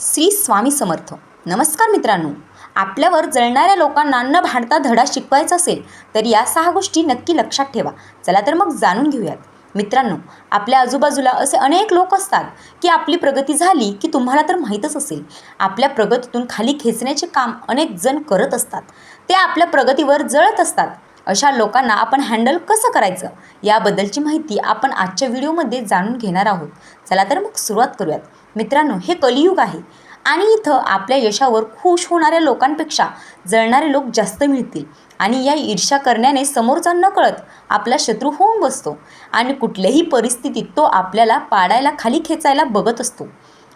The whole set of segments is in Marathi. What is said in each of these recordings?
श्री स्वामी समर्थ. नमस्कार मित्रांनो. आपल्यावर जळणाऱ्या लोकांना न भांडता धडा शिकवायचा असेल तर या सहा गोष्टी नक्की लक्षात ठेवा. चला तर मग जाणून घेऊयात. मित्रांनो आपल्या आजूबाजूला असे अनेक लोक असतात की आपली प्रगती झाली की तुम्हाला तर माहीतच असेल. आपल्या प्रगतीतून खाली खेचण्याचे काम अनेक जण करत असतात. ते आपल्या प्रगतीवर जळत असतात. अशा लोकांना आपण हँडल कसं करायचं? याबद्दलची माहिती आपण आजच्या व्हिडिओमध्ये जाणून घेणार आहोत. चला तर मग सुरुवात करूयात. मित्रांनो हे कलियुग आहे. आणि इथं आपल्या यशावर खुश होणाऱ्या लोकांपेक्षा जळणारे लोक जास्त मिळतील. आणि या ईर्ष्या करण्याने समोरचा नकळत आपला शत्रू होऊन बसतो. आणि कुठल्याही परिस्थितीत तो आपल्याला पाडायला खाली खेचायला बघत असतो.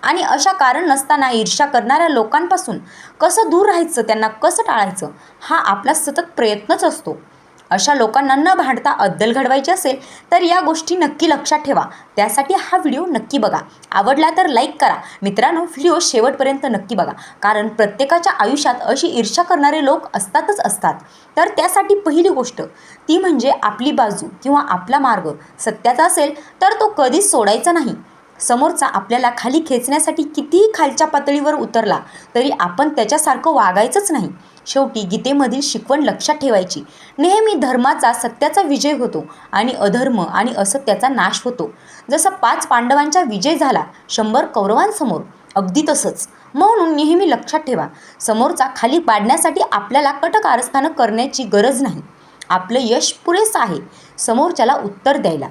आणि अशा कारण नसताना ईर्ष्या करणाऱ्या लोकांपासून कसं दूर राहायचं त्यांना कसं टाळायचं हा आपला सतत प्रयत्नच असतो. अशा लोकांना न भांडता अद्दल घडवायची असेल तर या गोष्टी नक्की लक्षात ठेवा. त्यासाठी हा व्हिडिओ नक्की बघा. आवडला तर लाईक करा. मित्रांनो व्हिडिओ शेवटपर्यंत नक्की बघा. कारण प्रत्येकाच्या आयुष्यात अशी ईर्ष्या करणारे लोक असतातच असतात. तर त्यासाठी पहिली गोष्ट ती म्हणजे आपली बाजू किंवा आपला मार्ग सत्याचा असेल तर तो कधीच सोडायचा नाही. समोरचा आपल्याला खाली खेचण्यासाठी कितीही खालच्या पातळीवर उतरला तरी आपण त्याच्यासारखं वागायचंच नाही. शेवटी गीतेमधील शिकवण लक्षात ठेवायची. नेहमी धर्माचा सत्याचा विजय होतो आणि अधर्म आणि असत्याचा नाश होतो. जसं पाच पांडवांचा विजय झाला शंभर कौरवांसमोर अगदी तसंच. म्हणून नेहमी लक्षात ठेवा समोरचा खाली पाडण्यासाठी आपल्याला कटकारस्थानं करण्याची गरज नाही. आपलं यश पुरेसं आहे समोरच्याला उत्तर द्यायला.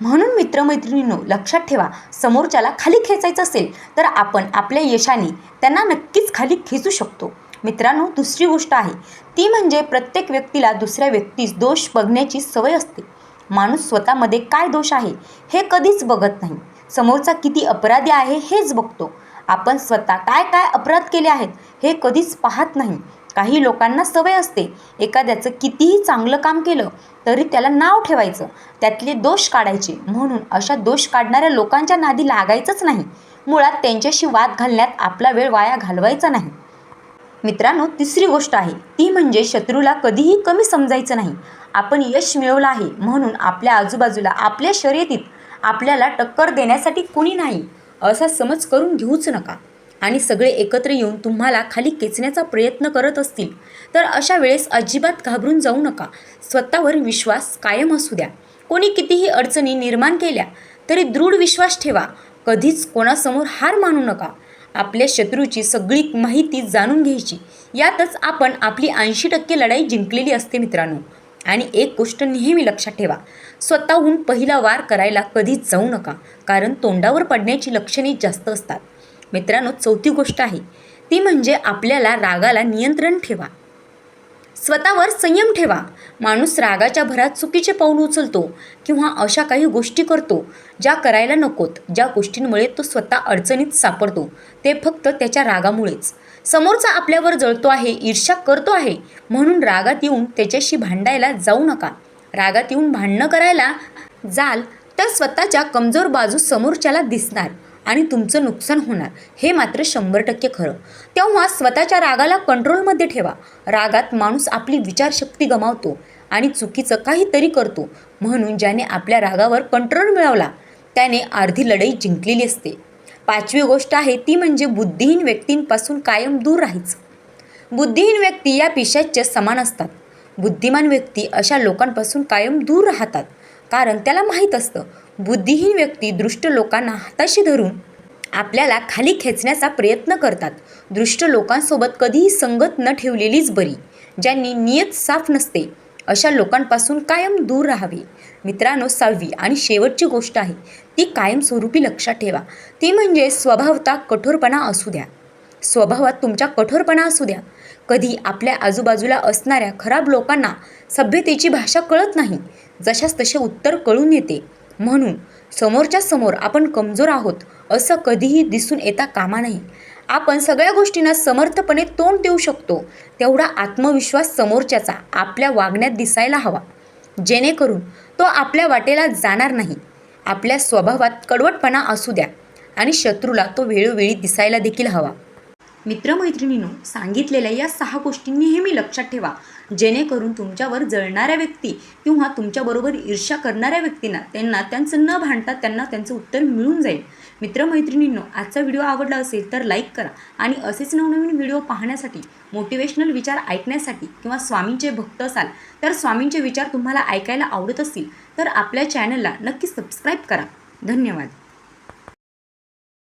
म्हणून मित्रमैत्रिणींनो लक्षात ठेवा समोरच्याला खाली खेचायचं असेल तर आपण आपल्या यशाने त्यांना नक्कीच खाली खेचू शकतो. मित्रांनो दुसरी गोष्ट आहे ती म्हणजे प्रत्येक व्यक्तीला दुसऱ्या व्यक्तीस दोष बघण्याची सवय असते. माणूस स्वतःमध्ये काय दोष आहे हे कधीच बघत नाही. समोरचा किती अपराधी आहे हेच बघतो. आपण स्वतः काय काय अपराध केले आहेत हे कधीच पाहत नाही. काही लोकांना सवय असते. एखाद्याचं कितीही चांगलं काम केलं तरी त्याला नाव ठेवायचं. त्यातले दोष काढायचे. म्हणून अशा दोष काढणाऱ्या लोकांच्या नादी लागायचंच नाही. मुळात त्यांच्याशी वाद घालण्यात आपला वेळ वाया घालवायचा नाही. मित्रांनो तिसरी गोष्ट आहे. ती म्हणजे शत्रूला कधीही कमी समजायचं नाही. आपण यश मिळवलं आहे. म्हणून आपल्या आजूबाजूला आपल्या शर्यतीत आपल्याला टक्कर देण्यासाठी कुणी नाही. असा समज करून घेऊच नका. आणि सगळे एकत्र येऊन तुम्हाला खाली खेचण्याचा प्रयत्न करत असतील तर अशा वेळेस अजिबात घाबरून जाऊ नका. स्वतःवर विश्वास कायम असू द्या. कोणी कितीही अडचणी निर्माण केल्या तरी दृढ विश्वास ठेवा. कधीच कोणासमोर हार मानू नका. आपल्या शत्रूची सगळी माहिती जाणून घ्यायची. यातच आपण आपली ऐंशी टक्के लढाई जिंकलेली असते मित्रांनो. आणि एक गोष्ट नेहमी लक्षात ठेवा. स्वतःहून पहिला वार करायला कधीच जाऊ नका. कारण तोंडावर पडण्याची लक्षणे जास्त असतात. मित्रांनो चौथी गोष्ट आहे. ती म्हणजे आपल्याला रागाला नियंत्रण ठेवा. स्वतःवर संयम ठेवा. माणूस रागाच्या भरात चुकीचे पाऊल उचलतो किंवा अशा काही गोष्टी करतो ज्या करायला नकोत ज्या गोष्टींमुळे तो स्वतः अडचणीत सापडतो. ते फक्त त्याच्या रागामुळेच. समोरचा आपल्यावर जळतो आहे ईर्ष्या करतो आहे म्हणून रागात येऊन त्याच्याशी भांडायला जाऊ नका. रागात येऊन भांडणं करायला जाल तर स्वतःच्या कमजोर बाजू समोरच्याला दिसणार. आणि तुमचं नुकसान होणार. हे मात्र शंभर टक्के खरं. तेव्हा स्वतःच्या रागाला कंट्रोलमध्ये ठेवा. रागात माणूस आपली विचारशक्ती गमावतो आणि चुकीचं काहीतरी करतो म्हणून ज्याने आपल्या रागावर कंट्रोल मिळवला त्याने अर्धी लढाई जिंकलेली असते. पाचवी गोष्ट आहे ती म्हणजे बुद्धिहीन व्यक्तींपासून कायम दूर राहायचं. बुद्धिहीन व्यक्ती या पिशाच्या समान असतात. बुद्धिमान व्यक्ती अशा लोकांपासून कायम दूर राहतात. कारण त्याला माहीत असतं बुद्धिहीन व्यक्ती दृष्ट लोकांना हाताशी धरून आपल्याला खाली खेचण्याचा प्रयत्न करतात. दृष्ट लोकांसोबत कधीही संगत न ठेवलेलीच बरी ज्यांनी नियत साफ नसते अशा लोकांपासून कायम दूर राहावे. मित्रांनो सहावी आणि शेवटची गोष्ट आहे ती कायमस्वरूपी लक्षात ठेवा. ती म्हणजे स्वभावता कठोरपणा असू द्या. स्वभावात तुमच्या कठोरपणा असू द्या. कधी आपल्या आजूबाजूला असणाऱ्या खराब लोकांना सभ्यतेची भाषा कळत नाही जशास तसे उत्तर कळून येते. म्हणून समोरच्या समोर आपण कमजोर आहोत असं कधीही दिसून येता कामा नाही आपण सगळ्या गोष्टींना समर्थपणे तोंड देऊ शकतो तेवढा आत्मविश्वास समोरच्याचा आपल्या वागण्यात दिसायला हवा. जेणेकरून तो आपल्या वाटेला जाणार नाही. आपल्या स्वभावात कडवटपणा असू द्या आणि शत्रूला तो वेळोवेळी दिसायला देखील हवा. मित्रमैत्रिणींनो सांगितलेल्या या सहा गोष्टी नेहमी लक्षात ठेवा. जेणेकरून तुमच्यावर जळणाऱ्या व्यक्ती किंवा तुमच्याबरोबर ईर्ष्या करणाऱ्या व्यक्तींना त्यांना त्यांचं न भांडता त्यांना त्यांचं उत्तर मिळून जाईल. मित्रमैत्रिणींनो आजचा व्हिडिओ आवडला असेल तर लाईक करा आणि असेच नवनवीन व्हिडिओ पाहण्यासाठी मोटिवेशनल विचार ऐकण्यासाठी किंवा स्वामींचे भक्त असाल तर स्वामींचे विचार तुम्हाला ऐकायला आवडत असतील तर आपल्या चॅनलला नक्की सबस्क्राईब करा. धन्यवाद.